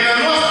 Yeah.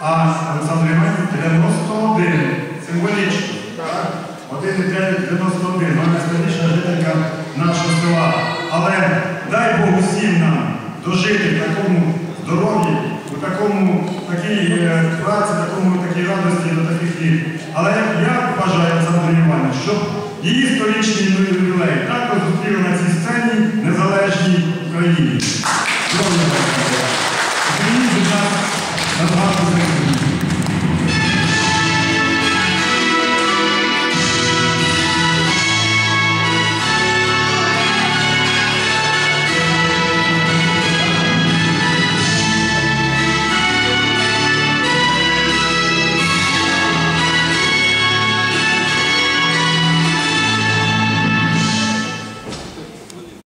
А Олександр Іванович 91. Символічно. Так? 1,91. Найстаріша жителька нашого села. Але дай Бог усім нам дожити в такому здоров'ї, у такому такій е, праці, такому такій радості до таких літ. Але я бажаю Олександру Іванович, щоб її сторічний ювілей також зустріли